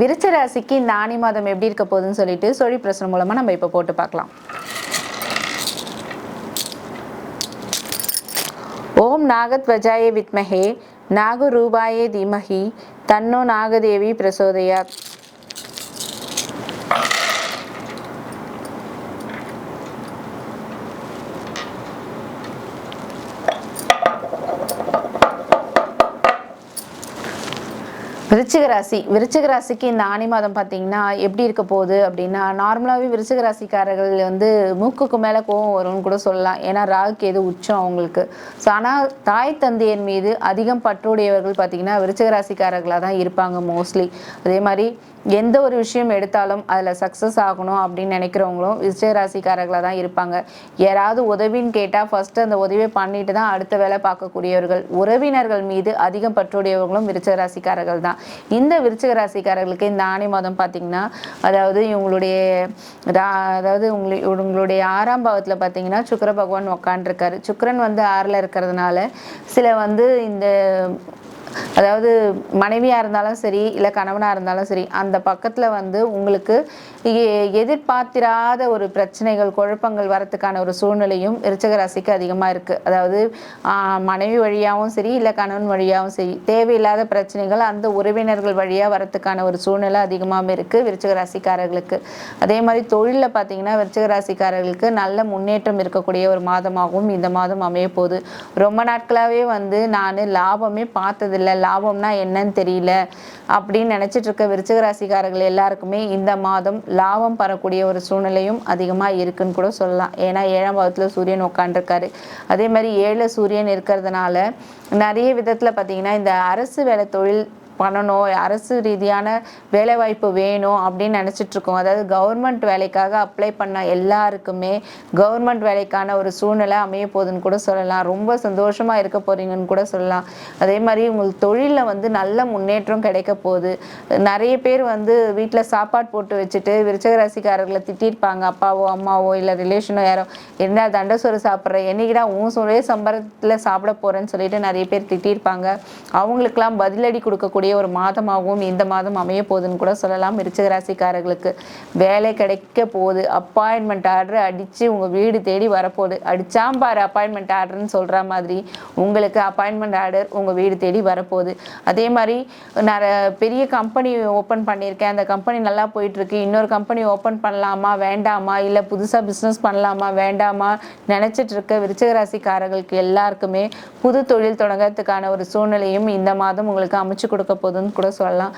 விருச்ச ராசிக்கு இந்த ஆணி மாதம் எப்படி இருக்க போகுதுன்னு சொல்லிட்டு சொழி பிரச்சனை மூலமாக நம்ம இப்போ போட்டு பார்க்கலாம். ஓம் நாகத்வஜாய வித்மஹே நாகரூபாயே தீமஹி தன்னோ நாகதேவி பிரசோதயாத். விருச்சிக ராசி. விருச்சிக ராசிக்கு இந்த ஆணி மாதம் பார்த்தீங்கன்னா எப்படி இருக்க போகுது அப்படின்னா நார்மலாகவே விருச்சிக ராசிக்காரர்கள் வந்து மூக்குக்கு மேலே கோவம் வரும்னு கூட சொல்லலாம். ஏன்னா ராகுக்கு எது உச்சம் அவங்களுக்கு. ஸோ ஆனால் தாய் தந்தையின் மீது அதிகம் பற்றுடையவர்கள் பார்த்தீங்கன்னா விருச்சிக ராசிக்காரர்களாக தான் இருப்பாங்க மோஸ்ட்லி அதே மாதிரி எந்த ஒரு விஷயம் எடுத்தாலும் அதில் சக்ஸஸ் ஆகணும் அப்படின்னு நினைக்கிறவங்களும் விருச்சிக ராசிக்காரர்களாக தான் இருப்பாங்க. யாராவது உதவின்னு கேட்டால் ஃபஸ்ட்டு அந்த உதவியை பண்ணிட்டு தான் அடுத்த வேலை பார்க்கக்கூடியவர்கள். உறவினர்கள் மீது அதிகம் பற்றுடையவர்களும் விருச்சிக ராசிக்காரர்கள் தான். இந்த விருச்சிக ராசிக்காரர்களுக்கு இந்த ஆணி மாதம் பார்த்தீங்கன்னா அதாவது இவங்களுடைய அதாவது உங்களுடைய உங்களுடைய ஆறாம் பாவத்தில் பார்த்தீங்கன்னா சுக்கர பகவான் உக்காண்டிருக்காரு. சுக்கிரன் வந்து ஆறில் இருக்கிறதுனால சில வந்து இந்த அதாவது மனைவியாக இருந்தாலும் சரி இல்லை கணவனாக இருந்தாலும் சரி அந்த பக்கத்தில் வந்து உங்களுக்கு எதிர்பார்த்திராத ஒரு பிரச்சனைகள் குழப்பங்கள் வரத்துக்கான ஒரு சூழ்நிலையும் விருச்சிக ராசிக்கு அதிகமாக இருக்குது அதாவது மனைவி வழியாகவும் சரி இல்லை கணவன் வழியாகவும் சரி தேவையில்லாத பிரச்சனைகள் அந்த உறவினர்கள் வழியாக வரத்துக்கான ஒரு சூழ்நிலை அதிகமாக இருக்குது விருச்சக ராசிக்காரர்களுக்கு. அதே மாதிரி தொழிலில் பார்த்தீங்கன்னா விருச்சக ராசிக்காரர்களுக்கு நல்ல முன்னேற்றம் இருக்கக்கூடிய ஒரு மாதமாகவும் இந்த மாதம் அமைய போகுது ரொம்ப நாட்களாகவே வந்து நான் லாபமே பார்த்ததில்ல. லாபம்னா என்னன்னு தெரியல அப்படின்னு நினச்சிட்டு இருக்க விருச்சிகராசிக்காரர்கள் எல்லாருக்குமே இந்த மாதம் லாபம் பெறக்கூடிய ஒரு சூழ்நிலையும் அதிகமாக இருக்குன்னு கூட சொல்லலாம். ஏன்னா ஏழாம் பாவத்தில் சூரியன் உட்காண்டிருக்காரு அதே மாதிரி ஏழில் சூரியன் இருக்கிறதுனால நிறைய விதத்தில் பார்த்தீங்கன்னா இந்த அரசு வேலை தொழில் பண்ணணும் அரசு ரீதியான வேலைவாய்ப்பு வேணும் அப்படின்னு நினச்சிட்ருக்கோம் அதாவது கவர்மெண்ட் வேலைக்காக அப்ளை பண்ண எல்லாருக்குமே கவர்மெண்ட் வேலைக்கான ஒரு சூழ்நிலை அமைய போகுதுன்னு கூட சொல்லலாம். ரொம்ப சந்தோஷமாக இருக்க போகிறீங்கன்னு கூட சொல்லலாம். அதே மாதிரி உங்களுக்கு தொழிலில் வந்து நல்ல முன்னேற்றம் கிடைக்க போகுது. நிறைய பேர் வந்து வீட்டில் சாப்பாடு போட்டு வச்சுட்டு விருச்சக ராசிக்காரர்களை திட்டிருப்பாங்க. அப்பாவோ அம்மாவோ இல்லை ரிலேஷனோ யாரோ என்ன தண்டசோறு சாப்பிட்ற? என்னைக்கிடா உன் ஒரே சம்பளத்தில் சாப்பிட போகிறேன்னு சொல்லிட்டு நிறைய பேர் திட்டிருப்பாங்க. அவங்களுக்கெல்லாம் பதிலடி கொடுக்கக்கூடிய ஒரு மாதமாகவும் இந்த மாதம் அமைய போகுதுன்னு கூட சொல்லலாம். விருச்சிக ராசிக்காரர்களுக்கு வேலை கிடைக்க போகுது. அப்பாயின்மெண்ட் ஆர்டர் அடித்து உங்கள் வீடு தேடி வரப்போகுது. அடிச்சாம் பாரு அப்பாயின்மெண்ட் ஆர்டர்னு சொல்கிற மாதிரி உங்களுக்கு அப்பாயின்மெண்ட் ஆர்டர் உங்கள் வீடு தேடி வரப்போகுது. அதே மாதிரி நான் பெரிய கம்பெனி ஓப்பன் பண்ணியிருக்கேன். அந்த கம்பெனி நல்லா போயிட்டுருக்கு. இன்னொரு கம்பெனி ஓப்பன் பண்ணலாமா வேண்டாமா இல்லை புதுசாக பிஸ்னஸ் பண்ணலாமா வேண்டாமா நினச்சிட்டு இருக்க எல்லாருக்குமே புது தொழில் தொடங்கிறதுக்கான ஒரு சூழ்நிலையும் இந்த மாதம் உங்களுக்கு அமைச்சு கொடுக்க போகுதுன்னு கூட சொல்லலாம்.